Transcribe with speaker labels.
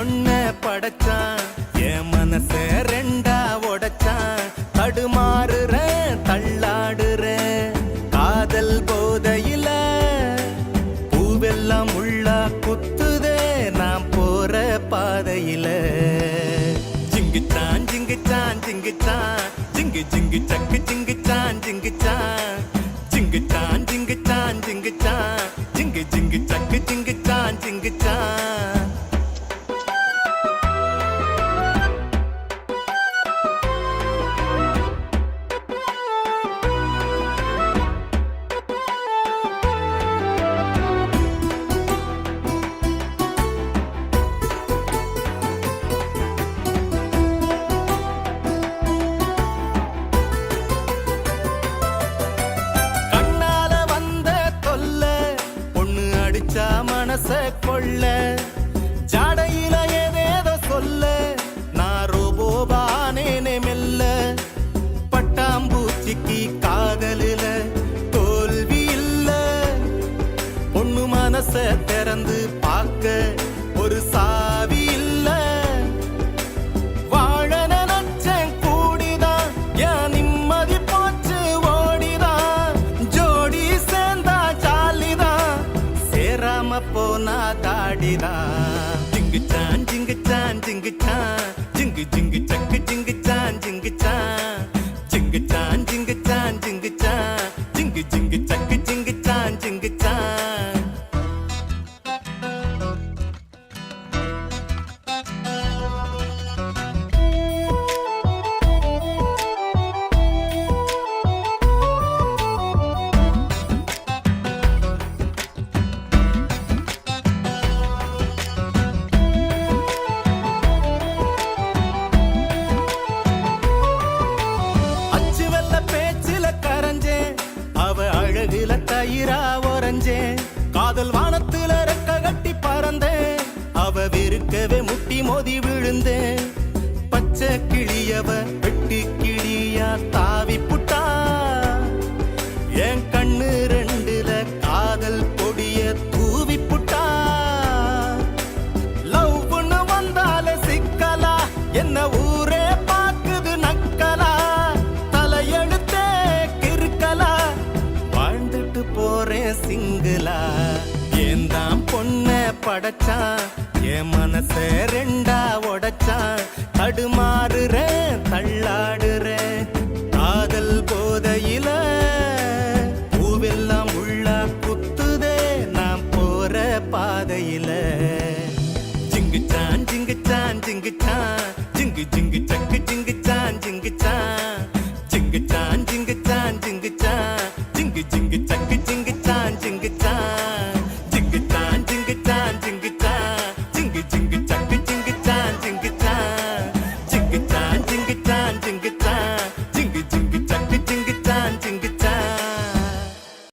Speaker 1: ஒன்ன படைச்சான். என் மனச ரெண்டா உடைச்சான். தடுமாறுற தள்ளாடுற காதல் போதையில பூவெல்லாம் உள்ளா குத்துதே நான் போற பாதையில. ஜிங்கிச்சான் ஜிங்கிச்சான் ஜிங்கிச்சான். ஜிங்கு ஜிங்கு சக்கு ஜிங்கிச்சான் ஜிங்கிச்சான். ஜிங்கிச்சான் ஜிங்கிச்சான் ஜிங்கிச்சான். ஜிங்கு ஜிங்கு சக்கு ஜிங்கிச்சான் ஜிங்கிச்சான். கொள்ள ஜாடையில ஏதேதோ சொல்ல நான் ரோபோபானேனே மெல்ல. பட்டாம்பூச்சிக்கு காதலில தோல்வி இல்ல. பொண்ணு மனச திறந்து பார்க்க ஒரு சாவி இல்ல. போ நினைச்சேன் கூடிதான் என் தயிரா காதல் வானத்துல ரெக்க கட்டி பறந்தேன் அவ வெறுக்கவே முட்டி மோதி விழுந்தேன் பச்சை கிளியவ பொண்ண படைச்சான் என் மனச ரெண்டா உடைச்சான் தடுமாறுறேன் தள்ளாடுறேன். காதல் போதையில பூவெல்லாம் உள்ளா குத்துதே நான் போற பாதையில. ஜிங்குச்சான் ஜிங்குச்சான் ஜிங்குச்சான்